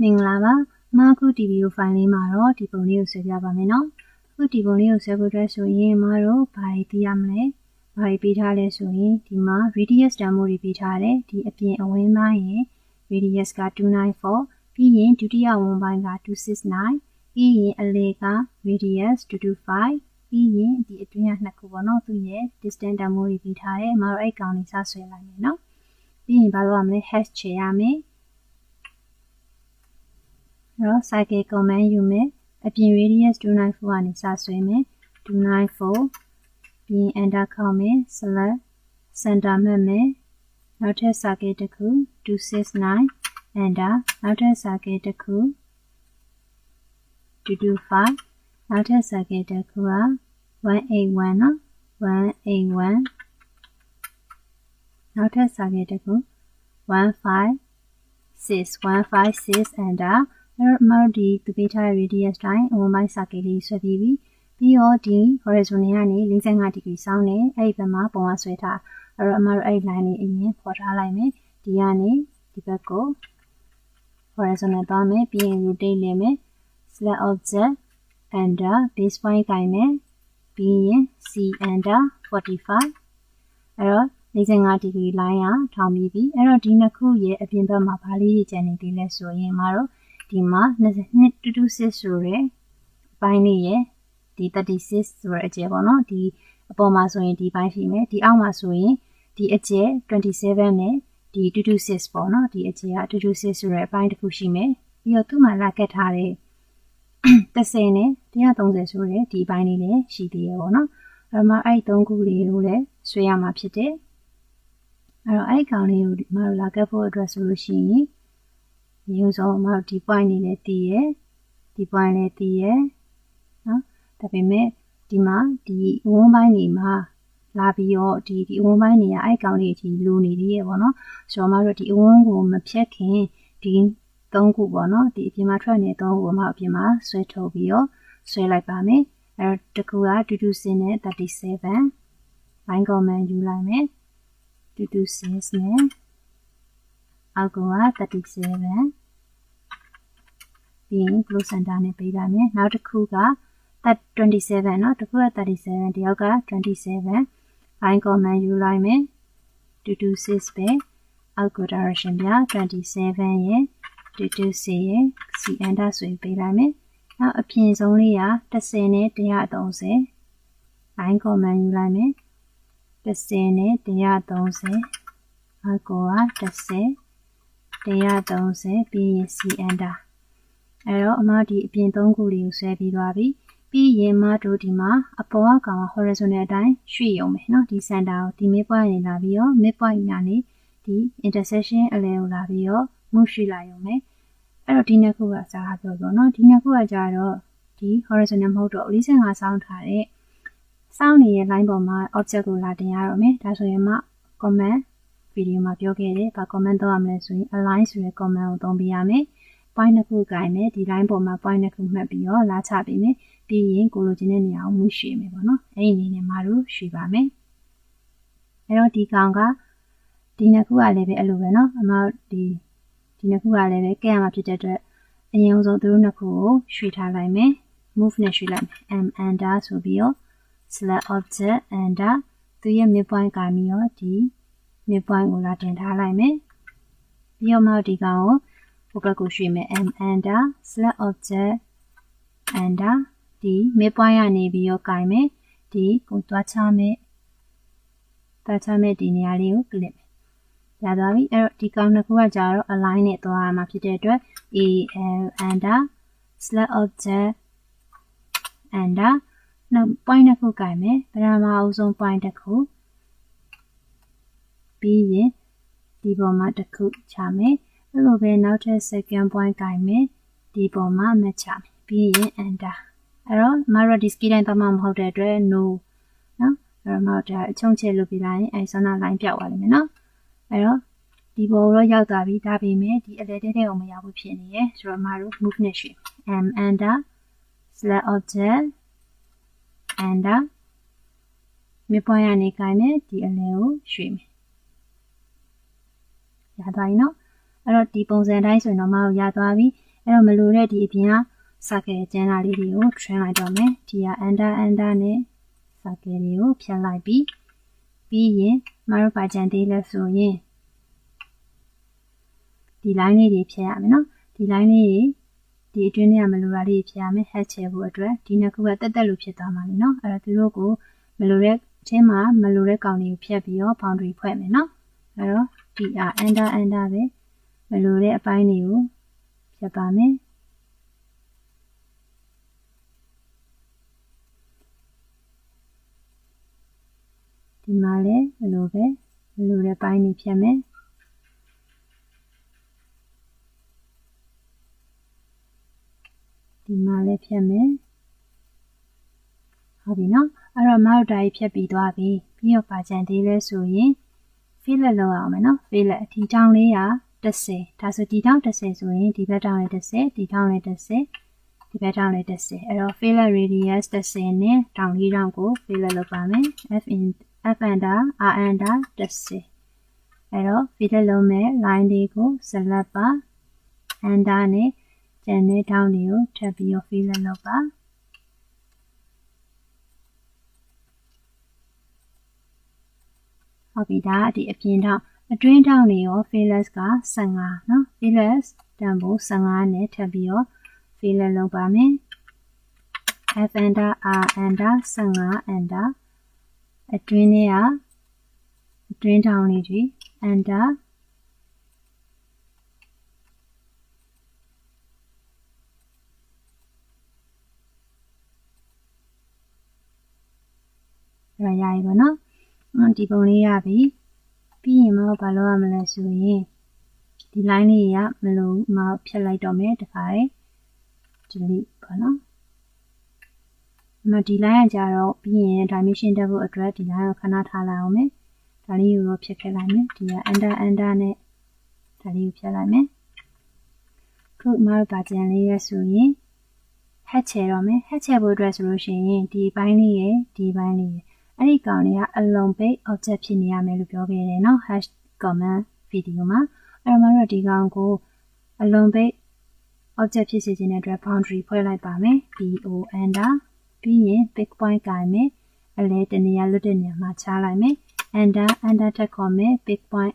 မင်္ဂလာပါမအခုဒီဗီဒီယိုဖိုင်လေးမှာတော့ဒီပုံလေးကိုဆွဲပြပါမယ်နော်အခုဒီပုံလေးကိုဆွဲဖို့အတွက်ဆိုရင်မတို့ဘာတွေပြရမလဲဘာတွေပေးထားလဲဆိုရင်ဒီမှာ radius တန်ဖိုးတွေပေးထားတယ်ဒီအပြင်အဝင်းပိုင်းရဲ့ radius က294ပြီးရင်ဒုတိယဝန်းပိုင်းက269ပြီးရင်အလေက radius 225ပြီးရင်ဒီအတွင်းကနှစ်ခုပေါ့နော်သူရဲ့ distance တန်ဖိုးတွေပေးထားတယ်မတို့အဲ့ကောင်လေးစဆွဲလိုက်မယ်နော်ပြီးရင်ဘာလုပ်ရမလဲ hash ချေရမယ် နော် cycle command ယူမယ်အပြင် radius 294ကနေစဆွဲမယ်294ပြီးရင် enter ခေါက်မယ် select center မှတ်မယ်နောက်ထပ် cycle တစ်ခု269 enter နောက်ထပ် cycle တစ်ခု225နောက်ထပ် cycle တစ်ခုက181နော်181နောက်ထပ် cycle တစ်ခု156 156 enter အဲ့တော့မတို့ဒီသူပေးထားတဲ့ radius တိုင်းအဝန်းပိုင်း circle လေးဆွဲပြီးပြီပြီးတော့ဒီ horizon ကနေ45 degree စောင်းနေအဲ့ဒီဘက်မှာပုံကဆွဲထားအဲ့တော့အမတို့အဲ့ line လေးအရင်ဖော်ထားလိုက်မယ်ဒီကနေဒီဘက်ကို horizon နဲ့သွားမယ်ပြီးရင် rotate လုပ်မယ် select object enter base point ကိုင်မယ်ပြီးရင် c enter 45အဲ့တော့45 degree line ကထောင်ပြီးပြီအဲ့တော့ဒီနှစ်ခုရဲ့အပြင်ဘက်မှာဘာလေးကျန်နေသေးလဲဆိုရင်မတို့ ဒီမှာ226ဆိုရဲအပိုင်းလေးရယ်ဒီ36ဆိုရဲအကျယ်ပေါ့နော်ဒီအပေါ်မှာဆိုရင်ဒီပိုင်းရှိမယ်ဒီအောက်မှာဆိုရင်ဒီအကျယ်27နဲ့ဒီ226ပေါ့နော်ဒီအကျယ်က226ဆိုရဲအပိုင်းတစ်ခုရှိမယ်ပြီးတော့သူ့မှာလာကတ်ထားတဲ့30နဲ့130ဆိုရဲဒီအပိုင်းလေးလည်းရှိသေးရပေါ့နော်အဲ့မှာအဲ့၃ခုလေးကိုလည်းဆွဲရမှာဖြစ်တယ်အဲ့တော့အဲ့ကောင်လေးကိုဒီမှာလာကတ်ဖို့အတွက်ဆိုလို့ရှိရင် မျိုးစုံမတို့ဒီ point နေလည်းတည်ရယ်ဒီ point လည်းတည်ရယ်နော်ဒါပေမဲ့ဒီမှာဒီဝန်းပိုင်းနေမှာလာပြီးတော့ဒီဒီအဝန်းပိုင်းနေရအဲ့ကောင်လေးကြီးလိုနေသေးရယ်ပေါ့နော်ဆိုတော့မတို့ဒီအဝန်းကိုမဖြတ်ခင်ဒီသုံးခုပေါ့နော်ဒီအပြင်မှာထွက်နေသုံးခုကိုမှအပြင်မှာဆွဲထုတ်ပြီးတော့ဆွဲလိုက်ပါမယ်အဲတကူကတူတူစင်းနဲ့37 line comment ယူလိုက်မယ်တူတူစင်းနဲ့ အောက်က37ပြီးရင် close center နဲ့ပေးလိုက်မယ်နောက်တစ်ခုက27เนาะတစ်ခုက37တယောက်က27 line comment ယူလိုက်မယ်226ပဲအောက်က direction ပြ27ရဲ့226ရဲ့ c enter ဆိုရင်ပေးလိုက်မယ်နောက်အပြင်ဆုံးလေးက10နဲ့130 line comment ယူလိုက်မယ်10နဲ့130အောက်က10 130ပြီးရင် C enter အဲ့တော့အမဒီအပြင်၃ခုလေးကိုဆွဲပြီးသွားပြီပြီးရင်မတို့ဒီမှာအပေါ်ကကောင် horizontal အတိုင်းရွှေ့ရုံပဲเนาะဒီ center ကိုဒီ mid point နေလာပြီးတော့ mid point ကနေဒီ intersection အလဲကိုလာပြီးတော့ move ရွှေ့လာရုံပဲအဲ့တော့ဒီနှစ်ခုကစားပြောပြောเนาะဒီနှစ်ခုကကြတော့ဒီ horizontal မဟုတ်တော့45ဆောင်းထားတဲ့စောင်းနေတဲ့ line ပေါ်မှာ object ကိုလာတင်ရတော့မယ်ဒါဆိုရင်မှ comment ဗီဒီယိုမှာပြောခဲ့တယ်။ဘာ comment သုံးရမလဲဆိုရင် align ဆိုတဲ့ comment ကိုသုံးပေးရမယ်။ point နှစ်ခုကိုင်မယ်ဒီ line ပေါ်မှာ point နှစ်ခုမှတ်ပြီးတော့လာချပေးမယ်။ပြီးရင်ကိုလိုချင်တဲ့နေရာကိုမူးရွှေ့မယ်ပေါ့နော်။အဲ့ဒီအနေနဲ့မတို့ရွှေ့ပါမယ်။အဲ့တော့ဒီကောင်ကဒီနှစ်ခုကလည်းပဲအဲ့လိုပဲနော်။အမဒီဒီနှစ်ခုကလည်းပဲကဲရမှာဖြစ်တဲ့အတွက်အရင်ဆုံးသူတို့နှစ်ခုကိုရွှေ့ထားလိုက်မယ်။ move နဲ့ရွှေ့လိုက်မယ်။ m enter ဆိုပြီးတော့ select object enter သူရဲ့ midpoint ကပြီးတော့ဒီ midpoint ကိုလာတင်ထားလိုက်မယ်ပြီးတော့မှဒီကောင်ကိုဟိုဘက်ကိုရွှေ့မယ် m enter select object enter ဒီ midpoint ကနေပြီးတော့ကင်မယ်ဒီကိုသွားချမယ်သွားချမယ်ဒီနေရာလေးကို click ရသွားပြီအဲ့တော့ဒီကောင်နှစ်ခုကကြာတော့ align နဲ့သွားရမှာဖြစ်တဲ့အတွက် a l enter select object enter နောက် point တစ်ခုကင်မယ်ပထမအဦးဆုံး point တစ်ခု ပြီးရင်ဒီပေါ်မှာတစ်ခုချမယ်အဲ့လိုပဲနောက်ထပ် second point ကင်မယ်ဒီပေါ်မှာမချမယ်ပြီးရင် enter အဲ့တော့မရဒီစကီတိုင်းတော့မဟုတ်တဲ့အတွက် no နော်အဲ့တော့မဟုတ်တဲ့အချုံချဲလုပ်ပြလိုက်ရင်အဲဆန္ဒ line ပြောက်သွားလိမ့်မယ်နော်အဲ့တော့ဒီပေါ်တော့ရောက်သွားပြီဒါပေမဲ့ဒီအလဲတဲတဲ့ကိုမရောက်ဘူးဖြစ်နေရယ်ဆိုတော့မတို့ move နဲ့ရွှေ့ m enter select object enter midpoint ကနေကိုင်းမယ်ဒီအလဲကိုရွှေ့မယ် ရသွားပြီနော်အဲ့တော့ဒီပုံစံတိုင်းဆိုရင်တော့မတို့ရသွားပြီအဲ့တော့မလိုတဲ့ဒီအပြင်ကစာကယ်ကျန်းတာလေးတွေကို train လိုက်တော့မယ်ဒီက under under နဲ့စာကယ်တွေကိုဖြတ်လိုက်ပြီးပြီးရင်မတို့ပါကြံသေးလဲဆိုရင်ဒီ line လေးတွေဖြတ်ရမယ်နော်ဒီ line လေးတွေဒီအတွင်းထဲကမလိုတာလေးဖြတ်ရမယ် head ချဲဖို့အတွက်ဒီနှစ်ခုကတက်တက်လို့ဖြစ်သွားမှာလေနော်အဲ့တော့သူတို့ကိုမလိုတဲ့အချင်းမှာမလိုတဲ့ကောင်တွေကိုဖြတ်ပြီးတော့ boundary ဖွဲ့မယ်နော် အဲ့တော့ဒီ under under ပဲမလိုတဲ့အပိုင်းတွေကိုဖြတ်ပါမယ်ဒီမှာလည်းဘယ်လိုပဲဘယ်လိုတဲ့ပိုင်းတွေဖြတ်မယ်ဒီမှာလည်းဖြတ်မယ်ဟုတ်ပြီနော်အဲ့တော့မဟုတ်တာကြီးဖြတ်ပြီးသွားပြီပြီးတော့ပါကြံသေးလဲဆိုရင် fill လောက်အောင်မယ်နော် fill ဒီတောင်းလေးက30ဒါဆိုဒီတောင်း30ဆိုရင်ဒီဘက်တောင်းလေး30ဒီတောင်းလေး30ဒီဘက်တောင်းလေး30အဲ့တော့ fill radius 30နဲ့တောင်းလေးတောင်းကို fill လုပ်ပါမယ် f in f under r under 30အဲ့တော့ fill လုပ်မဲ့ line လေးကို select ပါ under နဲ့ကျန်တဲ့တောင်းလေးကိုထပ်ပြီးတော့ fill လုပ်ပါ ဟုတ်ပြီဒါဒီအပြင်တော့အတွင်းထောင်းနေရော fearless က15နော် fearless တန်ဖိုး15နဲ့ထပ်ပြီးတော့ fearless လုပ်ပါမယ် f under r under 15 under အတွင်းထဲကအတွင်းထောင်းနေကြီး under ရရပြီပေါ့နော် ဒီပုံလေးရပြီပြီးရင်မဘာလုပ်ရမလဲဆိုရင်ဒီ line လေးရမလို့မဖြတ်လိုက်တော့မယ်တခါလေ delete ပေါ့နော်မဒီ line ကကြတော့ပြီးရင် dimension တက်ဖို့အတွက်ဒီ line ကိုခဏထားလိုက်အောင်မယ်ဒါလေးကိုဖြတ်ခဲ့လိုက်မယ်ဒီက under under နဲ့ဒါလေးကိုဖြတ်လိုက်မယ်ခုမဘာကြံလေးရဆိုရင် head ချေတော့မယ် head ချေဖို့အတွက်ဆိုလို့ရှိရင်ဒီဘိုင်းလေးရယ်ဒီဘိုင်းလေးရယ် အဲ့ဒီကောင်လေးကအလုံးပိတ် object ဖြစ်နေရမယ်လို့ပြောခဲ့တယ်နော် hash comment video မှာအဲ့တော့မတို့ဒီကောင်ကိုအလုံးပိတ် object ဖြစ်စေခြင်းတဲ့အတွက် boundary ဖွဲ့လိုက်ပါမယ် bo under ပြီးရင် big point ကိုင်မယ်အလဲတနေရာလွတ်တဲ့နေရာမှာချလိုက်မယ် under under ထက်ခေါ်မယ် big point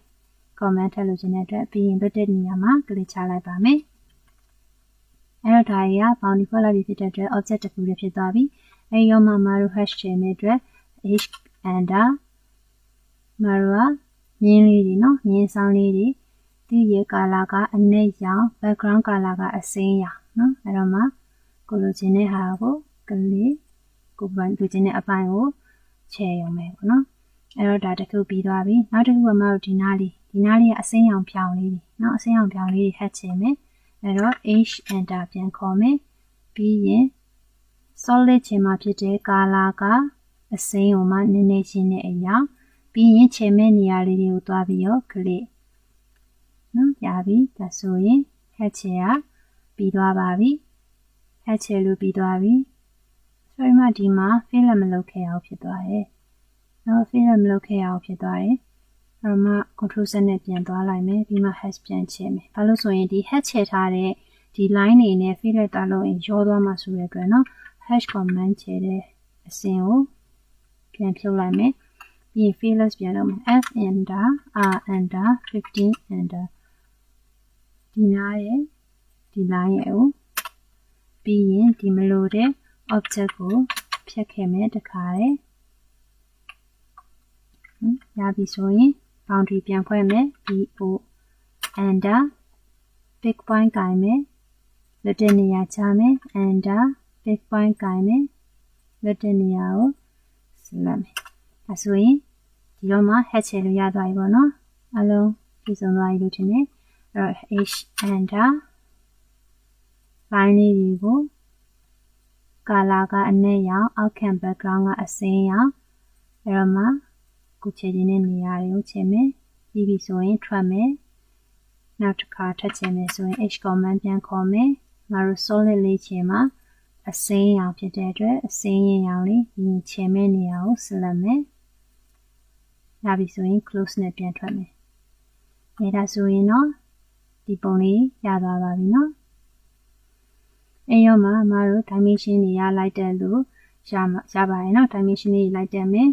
comment ထည့်လို့ခြင်းတဲ့အတွက်ပြီးရင်လွတ်တဲ့နေရာမှာကလစ်ချလိုက်ပါမယ်အဲ့တော့ဒါကြီးက boundary ဖွဲ့လိုက်ပြီဖြစ်တဲ့အတွက် object တစ်ခုလည်းဖြစ်သွားပြီအဲ့ရောမှမတို့ hash ချင်တဲ့အတွက် h under မရမြင်းလေးတွေနော်မြင်းဆောင်လေးတွေဒီရဲ့ကာလာကအနက်ရောင် background ကာလာကအစိမ်းရောင်နော်အဲ့တော့မှကိုလိုချင်တဲ့ဟာကိုကလေးကိုပိုင်လိုချင်တဲ့အပိုင်းကိုချဲရုံပဲပေါ့နော်အဲ့တော့ဒါတစ်ခုပြီးသွားပြီနောက်တစ်ခုကမှတော့ဒီနားလေးဒီနားလေးကအစိမ်းရောင်ဖြောင်လေးတွေနော်အစိမ်းရောင်ဖြောင်လေးတွေဟတ်ချင်မယ်အဲ့တော့ h enter ပြန်ခေါ်မယ်ပြီးရင် solid ချင်မှာဖြစ်တဲ့ကာလာက အစိမ်းုံမှနည်းနည်းချင်းတဲ့အရာပြီးရင်ချေမဲ့နေရာလေးတွေကိုတွားပြီးတော့ click နော်ရပြီဒါဆိုရင် head ချေကပြီးသွားပါပြီ head ချေလို့ပြီးသွားပြီဆိုရင်မှဒီမှာ fill မလုပ်ခဲ့အောင်ဖြစ်သွားတယ်နော် fill မလုပ်ခဲ့အောင်ဖြစ်သွားတယ်အဲ့တော့မှ control Z နဲ့ပြန်သွားလိုက်မယ်ပြီးမှ hash ပြန်ချဲမယ်ဘာလို့ဆိုရင်ဒီ hash ချဲထားတဲ့ဒီ line နေနဲ့ fill တာလို့ရင်ရောသွားမှာဆိုတဲ့အတွက်နော် hash command ချဲတဲ့အစင်ကို ပြန်ဖြုတ်လိုက်မယ်ပြီးရင် fearless ပြန်လုပ်မယ် f enter r enter 15 enter ဒီနားရဲ့ဒီ line ရဲ့ကိုပြီးရင်ဒီမလို့တဲ့ object ကိုဖြတ်ခဲ့မယ်တခါလေရပြီဆိုရင် boundary ပြန်ဖွဲ့မယ် bo enter big point ကိုင်မယ်လက်တဲ့နေရာချမယ် enter big point ကိုင်မယ်လက်တဲ့နေရာကို ဆက်လက်မယ်အဲဆိုရင်ဒီတော့မှ head ချေလို့ရသွားပြီပေါ့နော်အလုံးပြည့်စုံသွားပြီလို့ထင်တယ်အဲ့တော့ h enter line လေးတွေကိုကာလာကအနက်ရောင်အောက်ခံ background ကအစင်းရောင်အဲ့တော့မှကိုချေခြင်းတဲ့နေရာတွေကိုချေမယ်ပြီးပြီဆိုရင်ထွက်မယ်နောက်တစ်ခါထပ်ချင်မယ်ဆိုရင် h command ပြန်ခေါ်မယ်ငါတို့ solid လေးချင်မှာ အစင်းရောင်ဖြစ်တဲ့အတွက်အစင်းရင်ရောင်လေးညီချဲမဲ့နေရာကိုဆက်လက်မယ်။ရပြီဆိုရင် close နဲ့ပြန်ထွက်မယ်။အဲဒါဆိုရင်တော့ဒီပုံလေးရသွားပါပြီနော်။အဲရောမှာမတို့ dimension တွေရလိုက်တဲ့လို့ရရပါရင်တော့ dimension တွေလိုက်တက်မယ်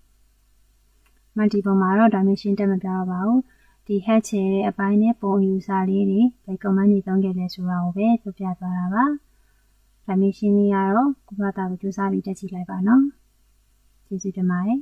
။မဒီပုံမှာတော့ dimension တက်မပြတော့ပါဘူး။ဒီ hatch ရဲ့အပိုင်းနဲ့ပုံယူစာလေးတွေဘယ် command တွေသုံးခဲ့လဲဆိုတာကိုပဲပြပြသွားတာပါ။ dimension လေးကတော့ကိုယ့်ဘာသာကိုစူးစမ်းပြီးတက်ကြည့်လိုက်ပါနော်ကျေးဇူးတင်ပါတယ်